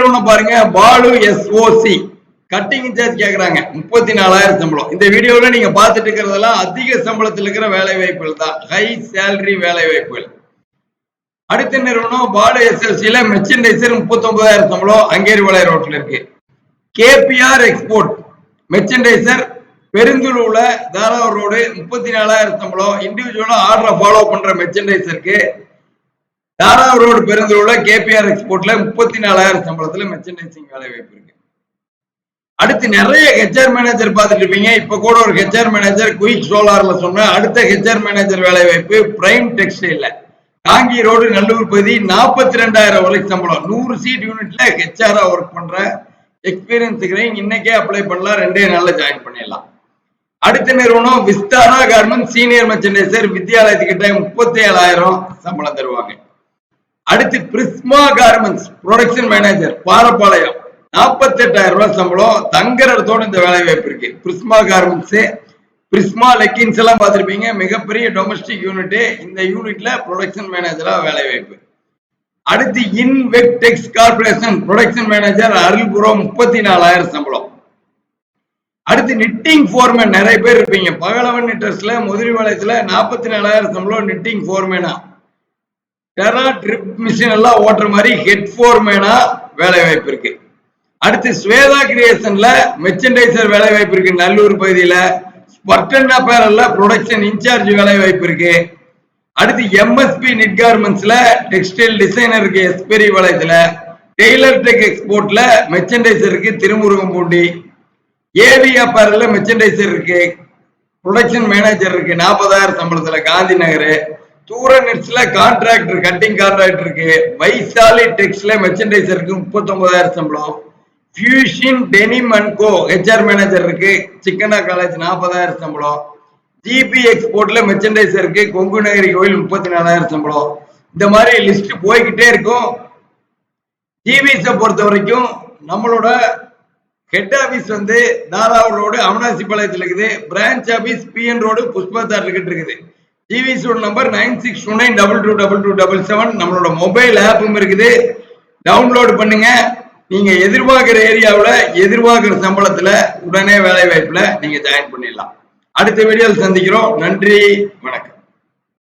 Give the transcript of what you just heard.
நிறுவனம் பாருங்க Balu SoC cutting incharge கேக்குறாங்க. முப்பத்தி நாலாயிரம் சம்பளம். இந்த வீடியோல நீங்க பார்த்துட்டு இருக்கிறதெல்லாம் அதிக சம்பளத்தில் இருக்கிற வேலை வாய்ப்புகள் தான். ஹை சேலரி வேலை வாய்ப்புகள். அடுத்த நிறுவனம்? பாலு எஸ்எல்சியில மெர்ச்சன்டைசர் முப்பத்தி ஒன்பதாயிரம் சம்பளம். அங்கேரி வளைய ரோட்ல இருக்கு. கேபிஆர் எக்ஸ்போர்ட் மெர்ச்சன்டைசர் பெருந்துளூர்ல தாராவூர் ரோடு முப்பத்தி நாலாயிரம் சம்பளம் இண்டிவிஜுவலா ஆர்டரை ஃபாலோ பண்ற மெர்ச்சன்டைசருக்கு தாராவூர் ரோடு பெருந்துளூர்ல கேபிஆர் எக்ஸ்போர்ட்ல முப்பத்தி நாலாயிரம் சம்பளத்துல மெர்ச்சன்டைசிங் வேலை வாய்ப்பு இருக்கு. அடுத்து நிறைய ஹெச்ஆர் மேனேஜர் பார்த்துட்டு இருப்பீங்க. இப்ப கூட ஒரு ஹெச்ஆர் மேனேஜர் குயிக் சோலார்ல சொன்ன அடுத்த ஹெச்ஆர் மேனேஜர் வேலை வாய்ப்பு பிரைம் டெக்ஸ்டைல்ல காங்கி ரோடு நல்லூர் பகுதி நாற்பத்தி ரெண்டாயிரம் வரைக்கும் சம்பளம். நூறு சீட் யூனிட்ல ஹெச்ஆரா ஒர்க் பண்ற எக்ஸ்பீரியன்ஸ் இருக்கிறேன் இன்னைக்கே அப்ளை பண்ணலாம். ரெண்டே நாள்ல ஜாயின் பண்ணிடலாம். அடுத்த நிறுவனம் விஸ்தாரா கார்மெண்ட் சீனியர் மெர்ச்சன்டைசர் வித்யாலயத்துக்கிட்ட முப்பத்தி ஏழாயிரம் சம்பளம் தருவாங்க. அடுத்து Prisma garments production manager Parappalayam நாற்பத்தி எட்டாயிரம் ரூபாய் சம்பளம் தங்குற இடத்தோட இந்த வேலை வாய்ப்பு இருக்கு. பிரிஸ்மா கார்மெண்ட்ஸ் பிரிஸ்மா லெக்கின்ஸ் எல்லாம் பார்த்துருப்பீங்க. மிகப்பெரிய டொமஸ்டிக் யூனிட் இந்த யூனிட்ல ப்ரொடக்ஷன் மேனேஜரா வேலை வாய்ப்பு. அடுத்து Invectex corporation production manager Arulpuram முப்பத்தி நாலாயிரம் சம்பளம். அடுத்து நிட்டிங் ஃபோர்மேன் நிறைய பேர் இருப்பீங்க. பகலவன் நிட்டர்ஸ்ல முதிரி வளையத்துல நாற்பத்தி நாலாயிரம் சம்பளம் நிட்டிங் ஃபோர்மேனா டெரா ட்ரிப் மிஷின் எல்லாம் ஓட்டுற மாதிரி ஹெட் ஃபோர்மேனா வேலை வாய்ப்பு இருக்கு. அடுத்து ஸ்வேதா கிரியேஷன்ல மெர்ச்சன்டைசர் வேலை வாய்ப்பு இருக்கு நல்லூர் பகுதியில. ஸ்பர்டன் அப்பேரல்ல ப்ரொடக்ஷன் இன்சார்ஜ் வேலை வாய்ப்பு இருக்கு. அடுத்து எம்எஸ்பி நிட் கார்மெண்ட்ஸ்ல டெக்ஸ்டைல் டிசைனருக்கு எஸ்பெரி வளையத்துல. டெய்லர் டெக் எக்ஸ்போர்ட்ல மெர்ச்சன்டைசர் திருமுருகம்பூண்டி ஏவி அப்பேரல்ல மெர்ச்சன்டைசர் இருக்கு. ப்ரொடக்ஷன் மேனேஜர் இருக்கு நாற்பதாயிரம் சம்பளத்துல காந்தி நகர் தூர கான்ட்ராக்டர் கட்டிங் கான்ட்ராக்டர் இருக்கு. வைசாலி டெக்ஸ்ல மெர்ச்சன்டைசர் இருக்கு முப்பத்தி ஒன்பதாயிரம் சம்பளம் fusion denim and co HR manager இருக்கு சிக்கனா காலேஜ் நாற்பதாயிரம் சம்பளம். ஜிபி எக்ஸ்போர்ட்ல மெர்ச்சன்டைசர் இருக்கு கொங்கு நகரி கோயில் முப்பத்தி நாலாயிரம் சம்பளம். இந்த மாதிரி லிஸ்ட் போய்கிட்டே இருக்கும். ஜிபிஎஸை பொறுத்த வரைக்கும் நம்மளோட ஹெட் ஆபீஸ் வந்து தாராவூர் ரோடு அவனாசி பாளையத்தில் இருக்குது. பிரான்ச் ஆபீஸ் பிஎன் ரோடு புஷ்பத்தார் கிட்ட இருக்குது. ஜிவிஸோட number nine six two nine double two double two double seven நம்மளோட மொபைல் ஆப்பும் இருக்குது. டவுன்லோடு பண்ணுங்க. நீங்க எதிர்பார்க்கிற ஏரியாவில் எதிர்பார்க்கிற சம்பளத்துல உடனே வேலை வாய்ப்புல நீங்க ஜாயின் பண்ணிடலாம். அடுத்த வீடியோவில் சந்திக்கிறோம். நன்றி. வணக்கம்.